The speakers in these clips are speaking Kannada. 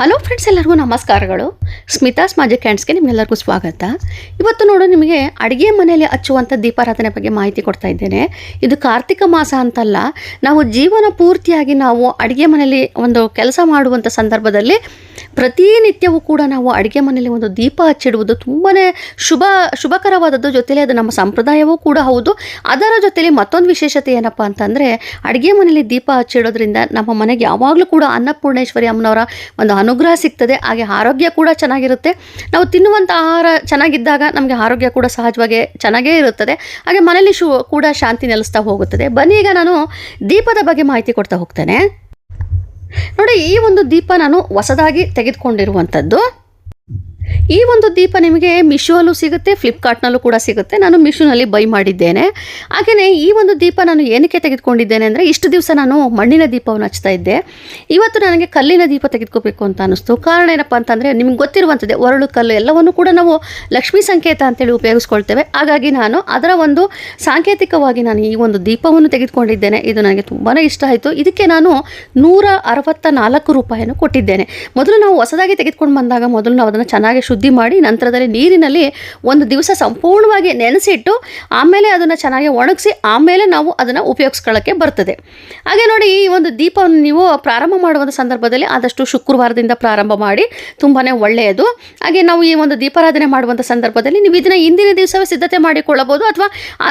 ಹಲೋ ಫ್ರೆಂಡ್ಸ್ ಎಲ್ಲರಿಗೂ ನಮಸ್ಕಾರಗಳು. ಸ್ಮಿತಾಸ್ ಮ್ಯಾಜಿಕ್ ಹ್ಯಾಂಡ್ಸ್ಗೆ ನಿಮ್ಮೆಲ್ಲರಿಗೂ ಸ್ವಾಗತ. ಇವತ್ತು ನೋಡು, ನಿಮಗೆ ಅಡುಗೆ ಮನೆಯಲ್ಲಿ ಹಚ್ಚುವಂಥ ದೀಪಾರಾಧನೆ ಬಗ್ಗೆ ಮಾಹಿತಿ ಕೊಡ್ತಾ ಇದ್ದೇನೆ. ಇದು ಕಾರ್ತಿಕ ಮಾಸ ಅಂತಲ್ಲ, ನಾವು ಜೀವನ ಪೂರ್ತಿಯಾಗಿ ನಾವು ಅಡುಗೆ ಮನೆಯಲ್ಲಿ ಒಂದು ಕೆಲಸ ಮಾಡುವಂಥ ಸಂದರ್ಭದಲ್ಲಿ ಪ್ರತಿನಿತ್ಯವೂ ಕೂಡ ನಾವು ಅಡುಗೆ ಮನೆಯಲ್ಲಿ ಒಂದು ದೀಪ ಹಚ್ಚಿಡುವುದು ತುಂಬಾ ಶುಭ, ಶುಭಕರವಾದದ್ದು. ಜೊತೆಲಿ ಅದು ನಮ್ಮ ಸಂಪ್ರದಾಯವೂ ಕೂಡ ಹೌದು. ಅದರ ಜೊತೆಲಿ ಮತ್ತೊಂದು ವಿಶೇಷತೆ ಏನಪ್ಪ ಅಂತಂದರೆ, ಅಡುಗೆ ಮನೆಯಲ್ಲಿ ದೀಪ ಹಚ್ಚಿಡೋದ್ರಿಂದ ನಮ್ಮ ಮನೆಗೆ ಯಾವಾಗಲೂ ಕೂಡ ಅನ್ನಪೂರ್ಣೇಶ್ವರಿ ಅಮ್ಮನವರ ಒಂದು ಅನುಗ್ರಹ ಸಿಗ್ತದೆ, ಹಾಗೆ ಆರೋಗ್ಯ ಕೂಡ ಚೆನ್ನಾಗಿರುತ್ತೆ. ನಾವು ತಿನ್ನುವಂಥ ಆಹಾರ ಚೆನ್ನಾಗಿದ್ದಾಗ ನಮಗೆ ಆರೋಗ್ಯ ಕೂಡ ಸಹಜವಾಗಿ ಚೆನ್ನಾಗೇ ಇರುತ್ತದೆ. ಹಾಗೆ ಮನೆಯಲ್ಲಿ ಶು ಕೂಡ ಶಾಂತಿ ನೆಲೆಸ್ತಾ ಹೋಗುತ್ತದೆ. ಬನ್ನಿ ಈಗ ನಾನು ದೀಪದ ಬಗ್ಗೆ ಮಾಹಿತಿ ಕೊಡ್ತಾ ಹೋಗ್ತೇನೆ. ನೋಡಿ, ಈ ಒಂದು ದೀಪ ನಾನು ಹೊಸದಾಗಿ ತೆಗೆದುಕೊಂಡಿರುವಂಥದ್ದು. ಈ ಒಂದು ದೀಪ ನಿಮಗೆ ಮಿಶೋಲ್ಲೂ ಸಿಗುತ್ತೆ, ಫ್ಲಿಪ್ಕಾರ್ಟ್ನಲ್ಲೂ ಕೂಡ ಸಿಗುತ್ತೆ. ನಾನು ಮಿಶೋನಲ್ಲಿ ಬೈ ಮಾಡಿದ್ದೇನೆ. ಹಾಗೆಯೇ ಈ ಒಂದು ದೀಪ ನಾನು ಏನಕ್ಕೆ ತೆಗೆದುಕೊಂಡಿದ್ದೇನೆ ಅಂದರೆ, ಇಷ್ಟು ದಿವಸ ನಾನು ಮಣ್ಣಿನ ದೀಪವನ್ನು ಹಚ್ತಾ ಇದ್ದೆ. ಇವತ್ತು ನನಗೆ ಕಲ್ಲಿನ ದೀಪ ತೆಗೆದುಕೋಬೇಕು ಅಂತ ಅನ್ನಿಸ್ತು. ಕಾರಣ ಏನಪ್ಪ ಅಂತಂದರೆ, ನಿಮ್ಗೆ ಗೊತ್ತಿರುವಂಥದ್ದೇ, ಒರಳು ಕಲ್ಲು ಎಲ್ಲವನ್ನು ಕೂಡ ನಾವು ಲಕ್ಷ್ಮೀ ಸಂಕೇತ ಅಂತೇಳಿ ಉಪಯೋಗಿಸ್ಕೊಳ್ತೇವೆ. ಹಾಗಾಗಿ ನಾನು ಅದರ ಒಂದು ಸಾಂಕೇತಿಕವಾಗಿ ನಾನು ಈ ಒಂದು ದೀಪವನ್ನು ತೆಗೆದುಕೊಂಡಿದ್ದೇನೆ. ಇದು ನನಗೆ ತುಂಬಾ ಇಷ್ಟ ಆಯಿತು. ಇದಕ್ಕೆ ನಾನು ನೂರ ಅರವತ್ತ ನಾಲ್ಕು ರೂಪಾಯಿಯನ್ನು ಕೊಟ್ಟಿದ್ದೇನೆ. ಮೊದಲು ನಾವು ಹೊಸದಾಗಿ ತೆಗೆದುಕೊಂಡು ಬಂದಾಗ ಮೊದಲು ನಾವು ಅದನ್ನು ಚೆನ್ನಾಗಿ ಶುದ್ಧಿ ಮಾಡಿ ನಂತರದಲ್ಲಿ ನೀರಿನಲ್ಲಿ ಒಂದು ದಿವಸ ಸಂಪೂರ್ಣವಾಗಿ ನೆನೆಸಿಟ್ಟು ಆಮೇಲೆ ಅದನ್ನು ಚೆನ್ನಾಗಿ ಒಣಗಿಸಿ ಆಮೇಲೆ ನಾವು ಅದನ್ನು ಉಪಯೋಗಿಸ್ಕೊಳ್ಳೋಕ್ಕೆ ಬರ್ತದೆ. ಹಾಗೆ ನೋಡಿ ಈ ಒಂದು ದೀಪವನ್ನು ನೀವು ಪ್ರಾರಂಭ ಮಾಡುವಂಥ ಸಂದರ್ಭದಲ್ಲಿ ಆದಷ್ಟು ಶುಕ್ರವಾರದಿಂದ ಪ್ರಾರಂಭ ಮಾಡಿ ತುಂಬಾ ಒಳ್ಳೆಯದು. ಹಾಗೆ ನಾವು ಈ ಒಂದು ದೀಪಾರಾಧನೆ ಮಾಡುವಂಥ ಸಂದರ್ಭದಲ್ಲಿ ನೀವು ಇದನ್ನು ಇಂದಿನ ದಿವಸವೇ ಸಿದ್ಧತೆ ಮಾಡಿಕೊಳ್ಳಬಹುದು ಅಥವಾ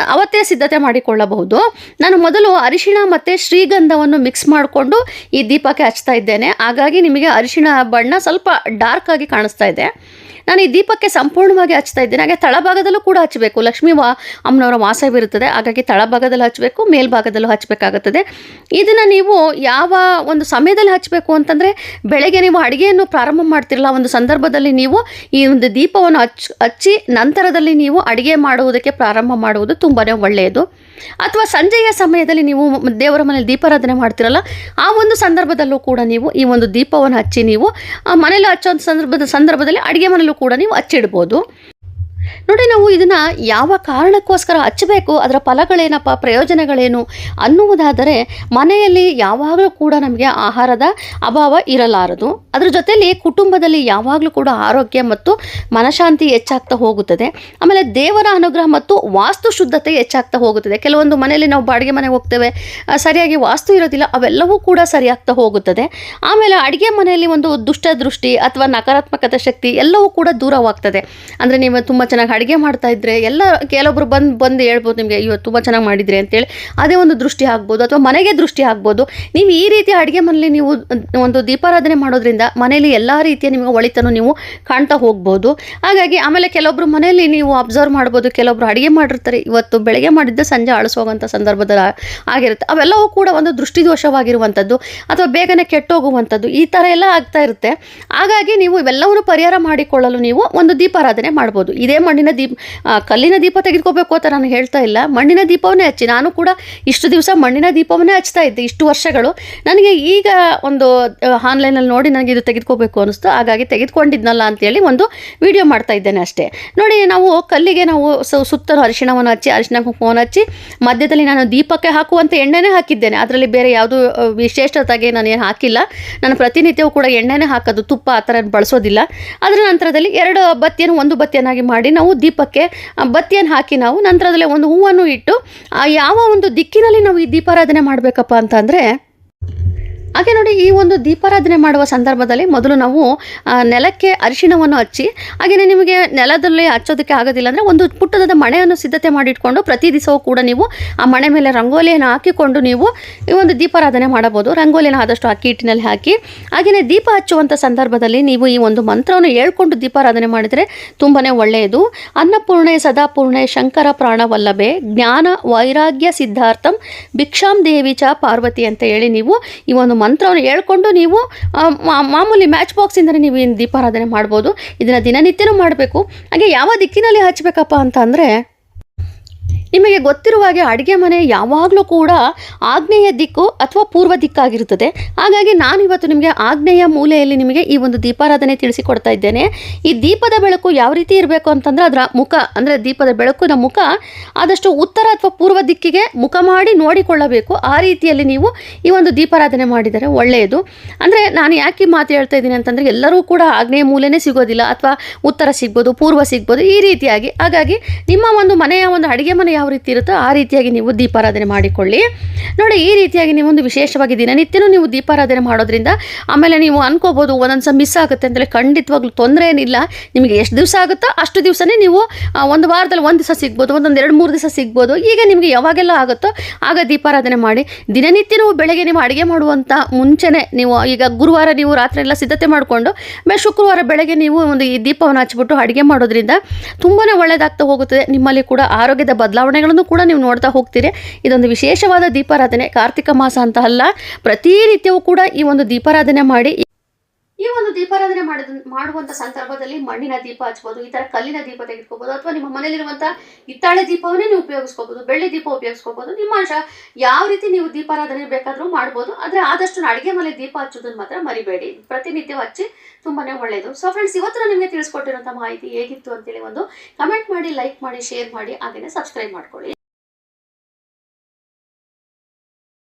ಅವತ್ತೇ ಸಿದ್ಧತೆ ಮಾಡಿಕೊಳ್ಳಬಹುದು. ನಾನು ಮೊದಲು ಅರಿಶಿಣ ಮತ್ತು ಶ್ರೀಗಂಧವನ್ನು ಮಿಕ್ಸ್ ಮಾಡಿಕೊಂಡು ಈ ದೀಪಕ್ಕೆ ಹಚ್ತಾ ಇದ್ದೇನೆ. ಹಾಗಾಗಿ ನಿಮಗೆ ಅರಿಶಿಣ ಬಣ್ಣ ಸ್ವಲ್ಪ ಡಾರ್ಕ್ ಆಗಿ ಕಾಣಿಸ್ತಾ ಇದೆ. ನಾನು ಈ ದೀಪಕ್ಕೆ ಸಂಪೂರ್ಣವಾಗಿ ಹಚ್ತಾ ಇದ್ದೇನೆ. ಹಾಗೆ ತಳಭಾಗದಲ್ಲೂ ಕೂಡ ಹಚ್ಚಬೇಕು. ಲಕ್ಷ್ಮೀ ವಾ ಅಮ್ಮನವರ ವಾಸವಿರುತ್ತದೆ ಹಾಗಾಗಿ ತಳಭಾಗದಲ್ಲಿ ಹಚ್ಚಬೇಕು, ಮೇಲ್ಭಾಗದಲ್ಲೂ ಹಚ್ಚಬೇಕಾಗುತ್ತದೆ. ಇದನ್ನು ನೀವು ಯಾವ ಒಂದು ಸಮಯದಲ್ಲಿ ಹಚ್ಚಬೇಕು ಅಂತಂದರೆ ಬೆಳಗ್ಗೆ ನೀವು ಅಡುಗೆಯನ್ನು ಪ್ರಾರಂಭ ಮಾಡ್ತಿರಲ್ಲ ಒಂದು ಸಂದರ್ಭದಲ್ಲಿ ನೀವು ಈ ಒಂದು ದೀಪವನ್ನು ಹಚ್ ಹಚ್ಚಿ ನಂತರದಲ್ಲಿ ನೀವು ಅಡುಗೆ ಮಾಡುವುದಕ್ಕೆ ಪ್ರಾರಂಭ ಮಾಡುವುದು ತುಂಬಾ ಒಳ್ಳೆಯದು. ಅಥವಾ ಸಂಜೆಯ ಸಮಯದಲ್ಲಿ ನೀವು ದೇವರ ಮನೇಲಿ ದೀಪಾರಾಧನೆ ಮಾಡ್ತಿರಲ್ಲ, ಆ ಒಂದು ಸಂದರ್ಭದಲ್ಲೂ ಕೂಡ ನೀವು ಈ ಒಂದು ದೀಪವನ್ನು ಹಚ್ಚಿ ನೀವು ಮನೇಲಿ ಹಚ್ಚೋ ಸಂದರ್ಭದ ಸಂದರ್ಭದಲ್ಲಿ ಅಡುಗೆ ಮನೆಯಲ್ಲೂ ಕೂಡ ನೀವು ಹಚ್ಚಿಡ್ಬೋದು. ನೋಡಿ ನಾವು ಇದನ್ನು ಯಾವ ಕಾರಣಕ್ಕೋಸ್ಕರ ಹಚ್ಚಬೇಕು, ಅದರ ಫಲಗಳೇನಪ್ಪ, ಪ್ರಯೋಜನಗಳೇನು ಅನ್ನುವುದಾದರೆ ಮನೆಯಲ್ಲಿ ಯಾವಾಗಲೂ ಕೂಡ ನಮಗೆ ಆಹಾರದ ಅಭಾವ ಇರಲಾರದು. ಅದರ ಜೊತೆಯಲ್ಲಿ ಕುಟುಂಬದಲ್ಲಿ ಯಾವಾಗಲೂ ಕೂಡ ಆರೋಗ್ಯ ಮತ್ತು ಮನಶಾಂತಿ ಹೆಚ್ಚಾಗ್ತಾ ಹೋಗುತ್ತದೆ. ಆಮೇಲೆ ದೇವರ ಅನುಗ್ರಹ ಮತ್ತು ವಾಸ್ತು ಶುದ್ಧತೆ ಹೆಚ್ಚಾಗ್ತಾ ಹೋಗುತ್ತದೆ. ಕೆಲವೊಂದು ಮನೆಯಲ್ಲಿ ನಾವು ಬಾಡಿಗೆ ಮನೆಗೆ ಹೋಗ್ತೇವೆ ಸರಿಯಾಗಿ ವಾಸ್ತು ಇರೋದಿಲ್ಲ, ಅವೆಲ್ಲವೂ ಕೂಡ ಸರಿಯಾಗ್ತಾ ಹೋಗುತ್ತದೆ. ಆಮೇಲೆ ಅಡುಗೆ ಮನೆಯಲ್ಲಿ ಒಂದು ದುಷ್ಟ ದೃಷ್ಟಿ ಅಥವಾ ನಕಾರಾತ್ಮಕತೆ ಶಕ್ತಿ ಎಲ್ಲವೂ ಕೂಡ ದೂರವಾಗ್ತದೆ. ಅಂದರೆ ನೀವು ತುಂಬ ಚೆನ್ನಾಗಿ ಅಡುಗೆ ಮಾಡ್ತಾ ಇದ್ರೆ ಎಲ್ಲ ಕೆಲವೊಬ್ರು ಬಂದು ಬಂದು ಹೇಳ್ಬೋದು ನಿಮಗೆ ಇವತ್ತು ತುಂಬ ಚೆನ್ನಾಗಿ ಮಾಡಿದ್ರಿ ಅಂತೇಳಿ. ಅದೇ ಒಂದು ದೃಷ್ಟಿ ಆಗ್ಬೋದು ಅಥವಾ ಮನೆಗೆ ದೃಷ್ಟಿ ಆಗ್ಬೋದು. ನೀವು ಈ ರೀತಿ ಅಡುಗೆ ಮನೇಲಿ ನೀವು ಒಂದು ದೀಪಾರಾಧನೆ ಮಾಡೋದ್ರಿಂದ ಮನೆಯಲ್ಲಿ ಎಲ್ಲ ರೀತಿಯ ನಿಮಗೆ ಒಳಿತನ್ನು ನೀವು ಕಾಣ್ತಾ ಹೋಗ್ಬೋದು. ಹಾಗಾಗಿ ಆಮೇಲೆ ಕೆಲವೊಬ್ರು ಮನೆಯಲ್ಲಿ ನೀವು ಅಬ್ಸರ್ವ್ ಮಾಡ್ಬೋದು, ಕೆಲವೊಬ್ರು ಅಡುಗೆ ಮಾಡಿರ್ತಾರೆ. ಇವತ್ತು ಬೆಳಗ್ಗೆ ಮಾಡಿದ್ದ ಸಂಜೆ ಅಳಿಸೋವಂಥ ಸಂದರ್ಭದಲ್ಲಿ ಆಗಿರುತ್ತೆ. ಅವೆಲ್ಲವೂ ಕೂಡ ಒಂದು ದೃಷ್ಟಿದೋಷವಾಗಿರುವಂಥದ್ದು ಅಥವಾ ಬೇಗನೆ ಕೆಟ್ಟೋಗುವಂಥದ್ದು ಈ ಥರ ಎಲ್ಲ ಆಗ್ತಾ ಇರುತ್ತೆ. ಹಾಗಾಗಿ ನೀವು ಇವೆಲ್ಲವನ್ನು ಪರಿಹಾರ ಮಾಡಿಕೊಳ್ಳಲು ನೀವು ಒಂದು ದೀಪಾರಾಧನೆ ಮಾಡ್ಬೋದು. ಇದೇ ಮಣ್ಣಿನ ದೀಪ ಕಲ್ಲಿನ ದೀಪ ತೆಗೆದುಕೋಬೇಕು ಅಂತ ನಾನು ಹೇಳ್ತಾ ಇಲ್ಲ. ಮಣ್ಣಿನ ದೀಪವನ್ನೇ ಹಚ್ಚಿ. ನಾನು ಕೂಡ ಇಷ್ಟು ದಿವಸ ಮಣ್ಣಿನ ದೀಪವನ್ನೇ ಹಚ್ತಾ ಇದ್ದೆ. ಇಷ್ಟು ವರ್ಷಗಳು. ನನಗೆ ಈಗ ಒಂದು ಆನ್ಲೈನಲ್ಲಿ ನೋಡಿ ನನಗೆ ಇದು ತೆಗೆದುಕೋಬೇಕು ಅನಿಸ್ತು ಹಾಗಾಗಿ ತೆಗೆದುಕೊಂಡಿದ್ನಲ್ಲ ಅಂತೇಳಿ ಒಂದು ವಿಡಿಯೋ ಮಾಡ್ತಾ ಇದ್ದೇನೆ ಅಷ್ಟೇ. ನೋಡಿ, ನಾವು ಕಲ್ಲಿಗೆ ನಾವು ಸುತ್ತಲೂ ಅರಿಶಿಣವನ್ನು ಹಚ್ಚಿ ಅರಿಶಿಣ ಕುಂಕುಮವನ್ನು ಹಚ್ಚಿ, ಮಧ್ಯದಲ್ಲಿ ನಾನು ದೀಪಕ್ಕೆ ಹಾಕುವಂಥ ಎಣ್ಣೆನೇ ಹಾಕಿದ್ದೇನೆ. ಅದರಲ್ಲಿ ಬೇರೆ ಯಾವುದು ವಿಶೇಷತೆಗೆ ನಾನು ಏನು ಹಾಕಿಲ್ಲ. ನಾನು ಪ್ರತಿನಿತ್ಯವೂ ಕೂಡ ಎಣ್ಣೆನೇ ಹಾಕೋದು. ತುಪ್ಪ ಆ ಥರ ಬಳಸೋದಿಲ್ಲ. ಅದರ ನಂತರದಲ್ಲಿ ಎರಡು ಬತ್ತಿಯನ್ನು, ಒಂದು ಬತ್ತಿಯನ್ನಾಗಿ ಮಾಡಿ ನಾವು ದೀಪಕ್ಕೆ ಬತ್ತಿಯನ್ನು ಹಾಕಿ ನಾವು ನಂತರದಲ್ಲೇ ಒಂದು ಹೂವನ್ನು ಇಟ್ಟು ಯಾವ ಒಂದು ದಿಕ್ಕಿನಲ್ಲಿ ನಾವು ಈ ದೀಪಾರಾಧನೆ ಮಾಡಬೇಕಪ್ಪ ಅಂತಂದರೆ ಹಾಗೆ ನೋಡಿ ಈ ಒಂದು ದೀಪಾರಾಧನೆ ಮಾಡುವ ಸಂದರ್ಭದಲ್ಲಿ ಮೊದಲು ನಾವು ನೆಲಕ್ಕೆ ಅರಿಶಿಣವನ್ನು ಹಚ್ಚಿ ಹಾಗೆಯೇ ನಿಮಗೆ ನೆಲದಲ್ಲಿ ಹಚ್ಚೋದಕ್ಕೆ ಆಗೋದಿಲ್ಲ ಅಂದರೆ ಒಂದು ಪುಟ್ಟದಾದ ಮಣೆಯನ್ನು ಸಿದ್ಧತೆ ಮಾಡಿಟ್ಕೊಂಡು ಪ್ರತಿ ದಿವಸವೂ ಕೂಡ ನೀವು ಆ ಮಣೆ ಮೇಲೆ ರಂಗೋಲಿಯನ್ನು ಹಾಕಿಕೊಂಡು ನೀವು ಈ ಒಂದು ದೀಪಾರಾಧನೆ ಮಾಡಬಹುದು. ರಂಗೋಲಿಯನ್ನು ಆದಷ್ಟು ಅಕ್ಕಿ ಹಿಟ್ಟಿನಲ್ಲಿ ಹಾಕಿ ಹಾಗೆಯೇ ದೀಪ ಹಚ್ಚುವಂಥ ಸಂದರ್ಭದಲ್ಲಿ ನೀವು ಈ ಒಂದು ಮಂತ್ರವನ್ನು ಹೇಳ್ಕೊಂಡು ದೀಪಾರಾಧನೆ ಮಾಡಿದರೆ ತುಂಬಾ ಒಳ್ಳೆಯದು. ಅನ್ನಪೂರ್ಣೆ ಸದಾಪೂರ್ಣೆ ಶಂಕರ ಪ್ರಾಣವಲ್ಲಭೆ ಜ್ಞಾನ ವೈರಾಗ್ಯ ಸಿದ್ಧಾರ್ಥಂ ಭಿಕ್ಷಾಂ ದೇವಿ ಚ ಪಾರ್ವತಿ ಅಂತ ಹೇಳಿ ನೀವು ಈ ಒಂದು ಮಂತ್ರವನ್ನು ಹೇಳ್ಕೊಂಡು ನೀವು ಮಾಮೂಲಿ ಮ್ಯಾಚ್ ಬಾಕ್ಸಿಂದಲೇ ನೀವು ದೀಪಾರಾಧನೆ ಮಾಡ್ಬೋದು. ಇದನ್ನು ದಿನನಿತ್ಯನೂ ಮಾಡಬೇಕು. ಹಾಗೆ ಯಾವ ದಿಕ್ಕಿನಲ್ಲಿ ಹಚ್ಚಬೇಕಪ್ಪ ಅಂತ ಅಂದರೆ ನಿಮಗೆ ಗೊತ್ತಿರುವ ಹಾಗೆ ಅಡುಗೆ ಮನೆ ಯಾವಾಗಲೂ ಕೂಡ ಆಗ್ನೇಯ ದಿಕ್ಕು ಅಥವಾ ಪೂರ್ವ ದಿಕ್ಕಾಗಿರುತ್ತದೆ. ಹಾಗಾಗಿ ನಾನು ಇವತ್ತು ನಿಮಗೆ ಆಗ್ನೇಯ ಮೂಲೆಯಲ್ಲಿ ನಿಮಗೆ ಈ ಒಂದು ದೀಪಾರಾಧನೆ ತಿಳಿಸಿಕೊಡ್ತಾ ಇದ್ದೇನೆ. ಈ ದೀಪದ ಬೆಳಕು ಯಾವ ರೀತಿ ಇರಬೇಕು ಅಂತಂದರೆ ಅದರ ಮುಖ, ಅಂದರೆ ದೀಪದ ಬೆಳಕಿನ ಮುಖ ಆದಷ್ಟು ಉತ್ತರ ಅಥವಾ ಪೂರ್ವ ದಿಕ್ಕಿಗೆ ಮುಖ ಮಾಡಿ ನೋಡಿಕೊಳ್ಳಬೇಕು. ಆ ರೀತಿಯಲ್ಲಿ ನೀವು ಈ ಒಂದು ದೀಪಾರಾಧನೆ ಮಾಡಿದರೆ ಒಳ್ಳೆಯದು. ಅಂದರೆ ನಾನು ಯಾಕೆ ಮಾತು ಹೇಳ್ತಾ ಇದ್ದೀನಿ ಅಂತಂದರೆ ಎಲ್ಲರೂ ಕೂಡ ಆಗ್ನೇಯ ಮೂಲೆಯೇ ಸಿಗೋದಿಲ್ಲ ಅಥವಾ ಉತ್ತರ ಸಿಗ್ಬೋದು, ಪೂರ್ವ ಸಿಗ್ಬೋದು ಈ ರೀತಿಯಾಗಿ. ಹಾಗಾಗಿ ನಿಮ್ಮ ಒಂದು ಮನೆಯ ಒಂದು ಅಡುಗೆ ಮನೆ ಯಾವ ರೀತಿ ಇರುತ್ತೋ ಆ ರೀತಿಯಾಗಿ ನೀವು ದೀಪಾರಾಧನೆ ಮಾಡಿಕೊಳ್ಳಿ. ನೋಡಿ, ಈ ರೀತಿಯಾಗಿ ನೀವು ಒಂದು ವಿಶೇಷವಾಗಿ ದಿನನಿತ್ಯನೂ ನೀವು ದೀಪಾರಾಧನೆ ಮಾಡೋದ್ರಿಂದ ಆಮೇಲೆ ನೀವು ಅನ್ಕೋಬೋದು ಒಂದೊಂದು ಮಿಸ್ ಆಗುತ್ತೆ ಅಂದರೆ ಖಂಡಿತವಾಗ್ಲೂ ತೊಂದರೆ ಏನಿಲ್ಲ. ನಿಮಗೆ ಎಷ್ಟು ದಿವಸ ಆಗುತ್ತೋ ಅಷ್ಟು ದಿವಸನೇ ನೀವು ಒಂದು ವಾರದಲ್ಲಿ ಒಂದು ದಿವಸ ಸಿಗ್ಬೋದು, ಒಂದೊಂದು ಎರಡು ಮೂರು ದಿವಸ ಸಿಗ್ಬೋದು. ಈಗ ನಿಮಗೆ ಯಾವಾಗೆಲ್ಲ ಆಗುತ್ತೋ ಆಗ ದೀಪಾರಾಧನೆ ಮಾಡಿ. ದಿನನಿತ್ಯ ನೀವು ಬೆಳಗ್ಗೆ ನೀವು ಅಡುಗೆ ಮಾಡುವಂಥ ಮುಂಚೆನೇ ನೀವು, ಈಗ ಗುರುವಾರ ನೀವು ರಾತ್ರಿ ಎಲ್ಲ ಸಿದ್ಧತೆ ಮಾಡಿಕೊಂಡು, ಆಮೇಲೆ ಶುಕ್ರವಾರ ಬೆಳಗ್ಗೆ ನೀವು ಒಂದು ಈ ದೀಪವನ್ನು ಹಚ್ಚಿಬಿಟ್ಟು ಅಡುಗೆ ಮಾಡೋದ್ರಿಂದ ತುಂಬಾ ಒಳ್ಳೆಯದಾಗ್ತಾ ಹೋಗುತ್ತದೆ ನಿಮ್ಮಲ್ಲಿ ಕೂಡ ಆರೋಗ್ಯದ ಬದಲಾವಣೆಗಳನ್ನು ಕೂಡ ನೀವು ನೋಡ್ತಾ ಹೋಗ್ತೀರಿ. ಇದೊಂದು ವಿಶೇಷವಾದ ದೀಪಾರಾಧನೆ, ಕಾರ್ತಿಕ ಮಾಸ ಅಂತ ಅಲ್ಲ ಪ್ರತಿನಿತ್ಯವೂ ಕೂಡ ಈ ಒಂದು ದೀಪಾರಾಧನೆ ಮಾಡಿ ಈ ಒಂದು ದೀಪಾರಾಧನೆ ಮಾಡಿದ, ಮಾಡುವಂತ ಸಂದರ್ಭದಲ್ಲಿ ಮಣ್ಣಿನ ದೀಪ ಹಚ್ಬೋದು, ಈ ತರ ಕಲ್ಲಿನ ದೀಪ ತೆಗೆದುಕೋಬಹುದು ಅಥವಾ ನಿಮ್ಮ ಮನೆಯಲ್ಲಿರುವಂಥ ಹಿತ್ತಾಳೆ ದೀಪವನ್ನೇ ನೀವು ಉಪಯೋಗಿಸ್ಕೋಬಹುದು ಬೆಳ್ಳಿ ದೀಪ ಉಪಯೋಗಿಸ್ಕೋಬಹುದು ನಿಮ್ಮ ಅಂಶ ಯಾವ ರೀತಿ ನೀವು ದೀಪಾರಾಧನೆ ಬೇಕಾದರೂ ಮಾಡ್ಬೋದು, ಆದರೆ ಆದಷ್ಟು ಅಡುಗೆ ಮನೆ ದೀಪ ಹಚ್ಚೋದನ್ನು ಮಾತ್ರ ಮರಿಬೇಡಿ. ಪ್ರತಿನಿತ್ಯ ಹಚ್ಚಿ ತುಂಬಾನೇ ಒಳ್ಳೆಯದು ಸೊ ಫ್ರೆಂಡ್ಸ್ ಇವತ್ತು ನಿಮಗೆ ತಿಳಿಸ್ಕೊಟ್ಟಿರುವಂತಹ ಮಾಹಿತಿ ಹೇಗಿತ್ತು ಅಂತೇಳಿ ಒಂದು ಕಮೆಂಟ್ ಮಾಡಿ ಲೈಕ್ ಮಾಡಿ ಶೇರ್ ಮಾಡಿ ಹಾಗೆ ಸಬ್ಸ್ಕ್ರೈಬ್ ಮಾಡ್ಕೊಳ್ಳಿ.